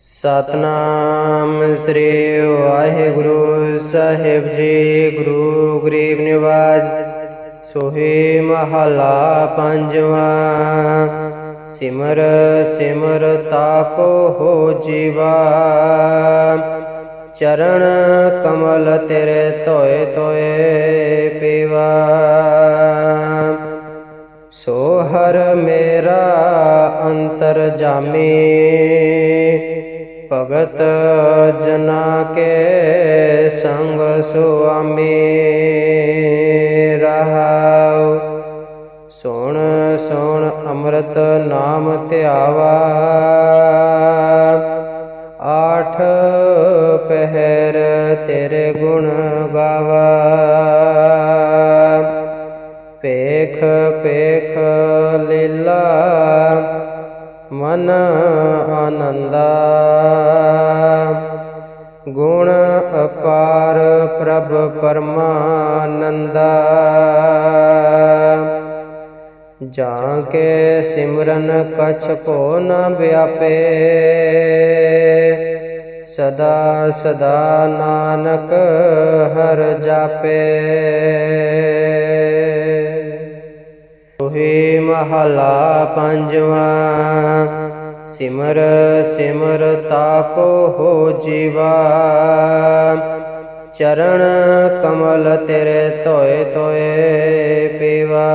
ਸਤਨਾਮ ਸ੍ਰੀ ਵਾਹਿਗੁਰੂ ਸਾਹਿਬ ਜੀ, ਗੁਰੂ ਗਰੀਬ ਨਿਵਾਜ ਸੋਹੇ ਮਹਲਾ ਪੰਜਵਾਂ। ਸਿਮਰ ਸਿਮਰ ਤਾਕੋ ਹੋ ਜੀਵਾ। ਚਰਨ ਕਮਲ ਤੇਰੇ ਤੋਏ ਤੋਏ ਪੀਵਾ। ਸੋ ਹਰ ਮੇਰਾ ਅੰਤਰ ਜਾਮੀ। ਭਗਤ ਜਨਾ ਕੇ ਸੰਗ ਸੁਆਮੀ ਰਹਾਉ। ਸੁਣ ਸੁਣ ਅੰਮ੍ਰਿਤ ਨਾਮ ਧਿਆਵਾ। ਪਰਮਾਨੰਦਾ ਜਾਂ ਕੇ ਸਿਮਰਨ ਕਛ ਕੋ ਨ ਵਿਆਪੇ। ਸਦਾ ਸਦਾ ਨਾਨਕ ਹਰ ਜਾਪੇ। ਤੁਹੀ ਮਹਲਾ ਪੰਜਵਾਂ, ਸਿਮਰ ਸਿਮਰ ਤਾਕੋ ਹੋ ਜੀਵਾ। ਚਰਨ ਕਮਲ ਤੇਰੇ ਤੋਏ ਤੋਏ ਪੀਵਾ।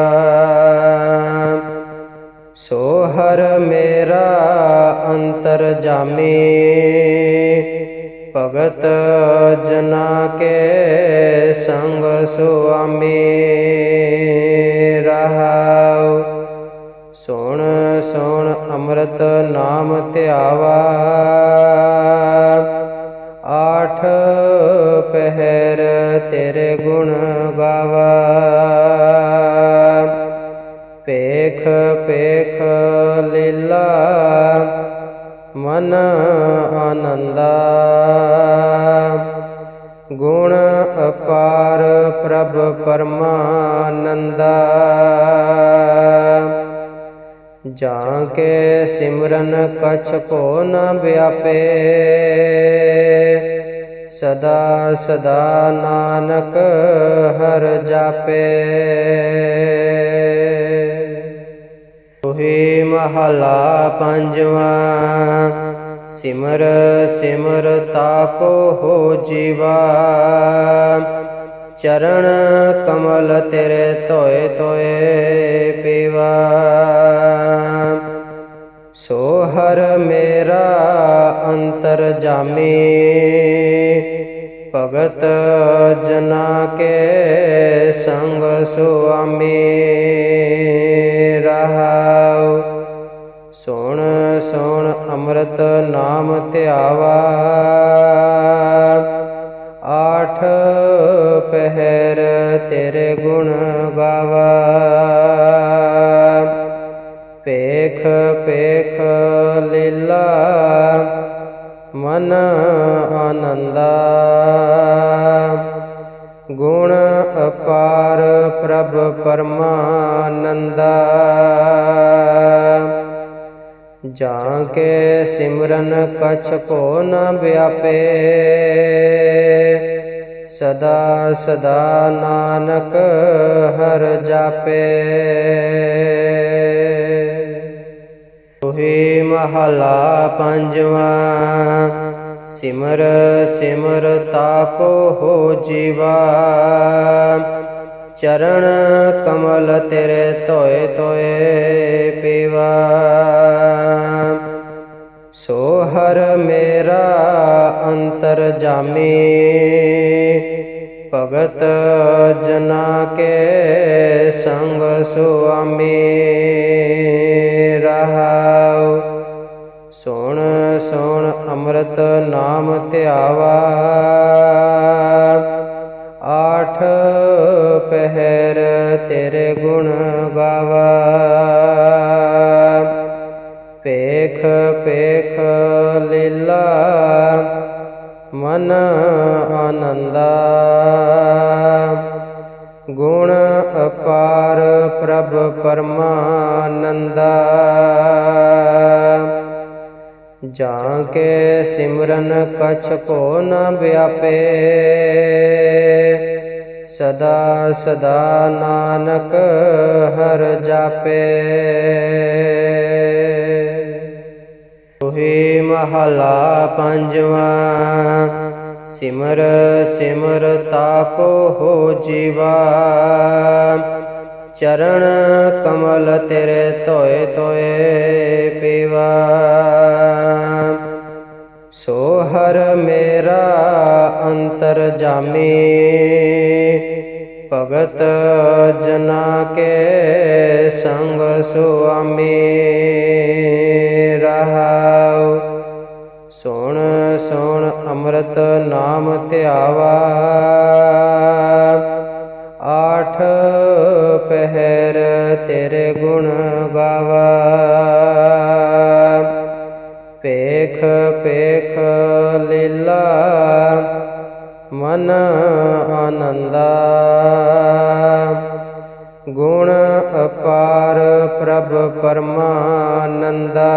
ਸੋ ਹਰ ਮੇਰਾ ਅੰਤਰ ਜਾਮੀ, ਭਗਤ ਜਨਾ ਕੇ ਸੰਗ ਸੁਆਮੀ। ਰਹਾਉ, ਸੁਣ ਸੁਣ ਅੰਮ੍ਰਿਤ ਨਾਮ ਧਿਆਵਾ। ਪੇਖ ਪੇਖ ਲੀਲਾ, ਮਨ ਆਨੰਦਾ। ਗੁਣ ਅਪਾਰ ਪ੍ਰਭ ਪਰਮਾਨੰਦਾ। ਜਾਂ ਕੇ ਸਿਮਰਨ ਕਛ ਕੋ ਨ ਵਿਆਪੇ। ਸਦਾ ਸਦਾ ਨਾਨਕ ਹਰ ਜਾਪੇ। ਤੋਹੇ ਮਹਲਾ ਪੰਜਵਾ। ਸਿਮਰ ਸਿਮਰ ਤਾਕੋ ਹੋ ਜੀਵਾ। ਚਰਨ ਕਮਲ ਤੇਰੇ ਤੋਏ ਤੋਏ ਪੀਵਾ। ਸੋ ਹਰ ਮੇਰਾ ਅੰਤਰ ਜਾਮੀ। ਭਗਤ ਜਨਾ ਕੇ ਸੰਗ ਸੁਆਮੀ। ਸੁਣ ਸੁਣ ਅੰਮ੍ਰਿਤ ਨਾਮ ਧਿਆਵਾ। ਆਠ ਪਹਿਰ ਤੇਰੇ ਗੁਣ ਗਾਵਾ। ਪੇਖ ਪੇਖ ਲੀਲਾ, ਮਨ ਆਨੰਦਾ। ਗੁਣ ਅਪਾਰ ਪ੍ਰਭ ਪਰਮਾਨੰਦਾ। ਜਾਂ ਕੇ ਸਿਮਰਨ ਕਛ ਕੋ ਨ ਵਿਆਪੇ। ਸਦਾ ਸਦਾ ਨਾਨਕ ਹਰ ਜਾਪੇ। ਤੁਹੀ ਮਹਲਾ ਪੰਜਵਾਂ, ਸਿਮਰ ਸਿਮਰ ਤਾਕੋ ਹੋ ਜੀਵਾ। ਚਰਨ ਕਮਲ ਤੇਰੇ ਤੋਏ ਤੋਏ ਪੀਵਾ। ਸੋ ਹਰ ਮੇਰਾ ਅੰਤਰ ਜਾਮੀ, ਭਗਤ ਜਨਾ ਕੇ ਸੰਗ ਸੁਆਮੀ। ਰਹਾਉ, ਸੁਣ ਸੁਣ ਅੰਮ੍ਰਿਤ ਨਾਮ ਧਿਆਵਾ। ਆਠ ਪਹਿਰ ਤੇਰੇ ਗੁਣ ਗਾਵਾ। ਪੇਖ ਪੇਖ ਲੀਲਾ, ਮਨ ਆਨੰਦਾ। ਗੁਣ ਅਪਾਰ ਪ੍ਰਭ ਪਰਮਾਨੰਦਾ। ਜਾਂ ਕੇ ਸਿਮਰਨ ਕਛ ਕੋ ਨ ਵਿਆਪੇ। ਸਦਾ ਸਦਾ ਨਾਨਕ ਹਰ ਜਾਪੇ। ਤੁਹੀ ਮਹਲਾ ਪੰਜਵਾ, ਸਿਮਰ ਸਿਮਰ ਤਾਕੋ ਹੋ ਜੀਵਾ। ਚਰਨ ਕਮਲ ਤੇਰੇ ਤੋਏ ਤੋਏ ਪੀਵਾ। ਸੋ ਹਰ ਮੇਰਾ ਅੰਤਰ ਜਾਮੀ। ਭਗਤ ਜਨਾ ਕੇ ਸੰਗ ਸੁਆਮੀ ਰਹਾਉ। ਸੁਣ ਸੁਣ ਅੰਮ੍ਰਿਤ ਨਾਮ ਧਿਆਵਾ। ਆਠ ਪਹਿਰ ਤੇਰੇ ਗੁਣ ਗਾਵਾ। ਪੇਖ ਪੇਖ ਲੀਲਾ ਮਨ ਆਨੰਦਾ। ਗੁਣ ਅਪਾਰ ਪ੍ਰਭ ਪਰਮਾਨੰਦਾ।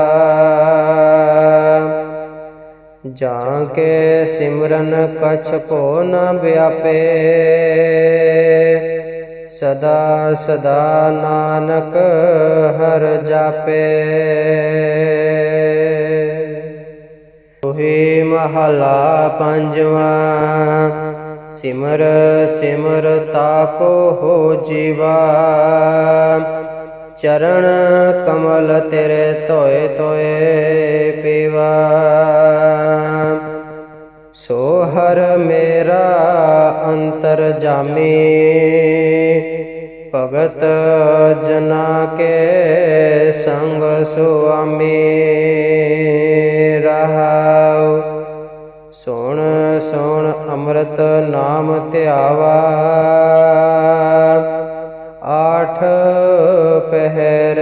ਜਾਂ ਕੇ ਸਿਮਰਨ ਕਛ ਕੋ ਨ ਵਿਆਪੇ। ਸਦਾ ਸਦਾ ਨਾਨਕ ਹਰ ਜਾਪੇ। ਤੁਹੀ ਮਹਲਾ ਪੰਜਵਾ। ਸਿਮਰ ਸਿਮਰ ਤਾਕੋ ਹੋ ਜੀਵਾ। ਚਰਨ ਕਮਲ ਤੇਰੇ ਤੋਏ ਤੋਏ ਪੀਵਾ। ਸੋ ਹਰ ਮੇਰਾ ਅੰਤਰ ਜਾਮੀ। ਭਗਤ ਜਨਾ ਕੇ ਸੰਗ ਸੁਆਮੀ। ਅੰਮ੍ਰਿਤ ਨਾਮ ਧਿਆਵਾ। ਆਠ ਪਹਿਰ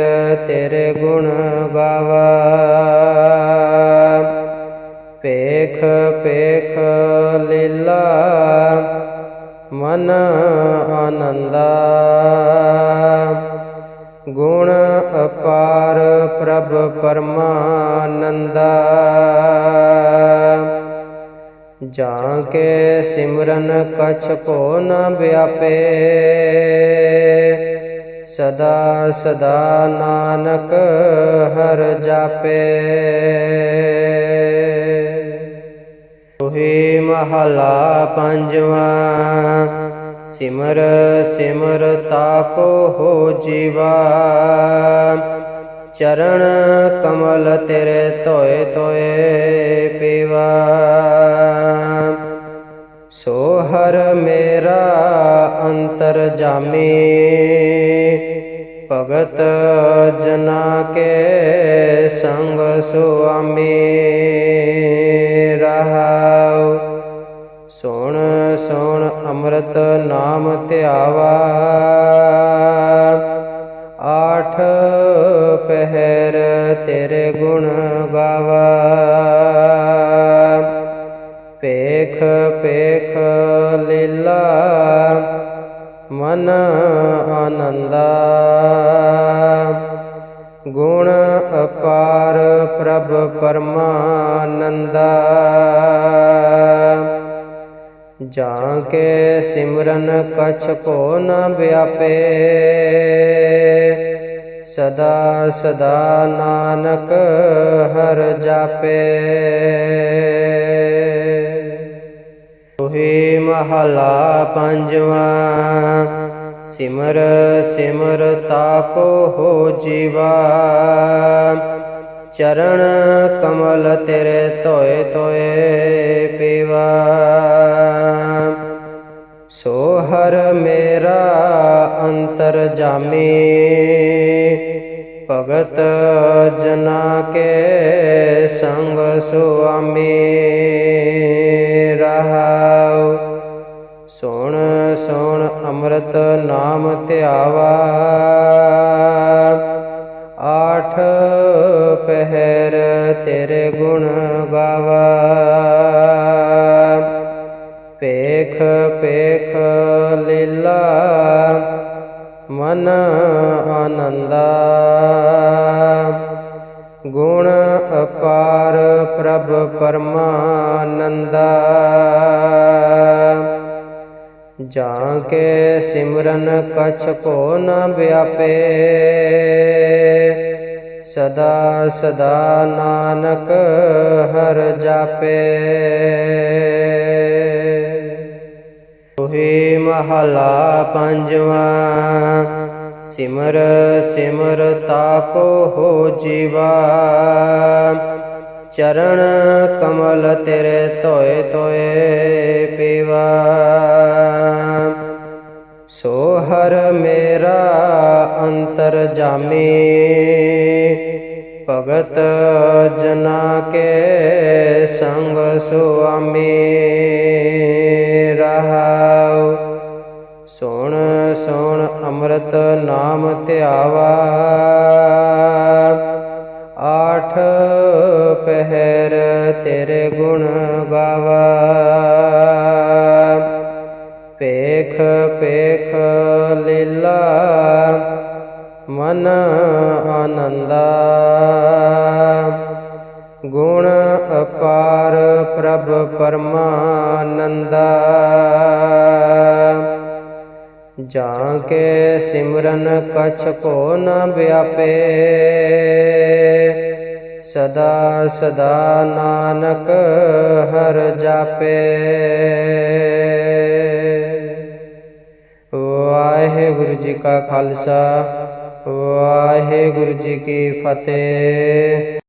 ਤੇਰੇ ਗੁਣ ਗਾਵਾ। ਪੇਖ ਪੇਖ ਲੀਲਾ, ਮਨ ਆਨੰਦਾ। ਗੁਣ ਅਪਾਰ ਪ੍ਰਭ ਪਰਮਾਨੰਦਾ। ਜਾਂ ਕੇ ਸਿਮਰਨ ਕਛ ਕੋ ਨ ਵਿਆਪੇ। ਸਦਾ ਸਦਾ ਨਾਨਕ ਹਰ ਜਾਪੇ। ਤੁਹੀ ਮਹਲਾ ਪੰਜਵਾਂ, ਸਿਮਰ ਸਿਮਰ ਤਾਕੋ ਹੋ ਜੀਵਾ। ਚਰਨ ਕਮਲ ਤੇਰੇ ਤੋਏ ਤੋਏ ਪੀਵਾ। ਸੋ ਹਰ ਮੇਰਾ ਅੰਤਰ ਜਾਮੀ, ਭਗਤ ਜਨਾ ਕੇ ਸੰਗ ਸੁਆਮੀ ਰਹਾਉ। ਸੁਣ ਸੁਣ ਅੰਮ੍ਰਿਤ ਨਾਮ ਧਿਆਵਾ। ਆਠ ਤੇਰੇ ਗੁਣ ਗਾਵਾ। ਪੇਖ ਪੇਖ ਲੀਲਾ, ਮਨ ਆਨੰਦਾ। ਗੁਣ ਅਪਾਰ ਪ੍ਰਭ ਪਰਮਾਨੰਦਾ। ਜਾਂ ਕੇ ਸਿਮਰਨ ਕਛ ਕੋ ਨ ਵਿਆਪੇ। ਸਦਾ ਸਦਾ ਨਾਨਕ ਹਰ ਜਾਪੇ। ਤੁਹੀ ਮਹਲਾ ਪੰਜਵਾ, ਸਿਮਰ ਸਿਮਰ ਤਾਕੋ ਹੋ ਜੀਵਾ। ਚਰਨ ਕਮਲ ਤੇਰੇ ਤੋਏ ਤੋਏ ਪੀਵਾ। ਸੋ ਹਰ ਮੇਰਾ ਅੰਤਰ ਜਾਮੀ। ਭਗਤ ਜਨਾ ਕੇ ਸੰਗ ਸੁਆਮੀ। ਆਨੰਦਾ। ਗੁਣ ਅਪਾਰ ਪ੍ਰਭ ਪਰਮਾਨੰਦਾ। ਜਾਂ ਕੇ ਸਿਮਰਨ ਕਛ ਕੋ ਨ ਵਿਆਪੇ। ਸਦਾ ਸਦਾ ਨਾਨਕ ਹਰ ਜਾਪੇ। ਤੁਹੀ ਮਹਲਾ ਪੰਜਵਾ। ਸਿਮਰ ਸਿਮਰ ਤਾਕੋ ਹੋ ਜੀਵਾ। ਚਰਨ ਕਮਲ ਤੇਰੇ ਧੋਏ ਧੋਏ ਪੀਵਾ। ਸੋ ਹਰ ਮੇਰਾ ਅੰਤਰ ਜਾਮੀ। ਭਗਤ ਜਨਾ ਕੇ ਸੰਗ ਸੁਆਮੀ। ਰਹਾਉ, ਸੁਣ ਸੁਣ ਅੰਮ੍ਰਿਤ ਨਾਮ ਧਿਆਵਾ। ਆਠ ਪਹਿਰ ਤੇਰੇ ਗੁਣ ਗਾਵਾ। ਪੇਖ ਪੇਖ ਲੀਲਾ, ਮਨ ਆਨੰਦਾ। ਗੁਣ ਅਪਾਰ ਪ੍ਰਭ ਪਰਮਾਨੰਦਾ। ਜਾਂ ਕੇ ਸਿਮਰਨ ਕਛ ਕੋ ਨ ਵਿਆਪੇ। ਸਦਾ ਸਦਾ ਨਾਨਕ ਹਰ ਜਾਪੇ। ਵਾਹਿਗੁਰੂ ਜੀ ਕਾ ਖਾਲਸਾ, ਵਾਹਿਗੁਰੂ ਜੀ ਕੀ ਫਤਿਹ।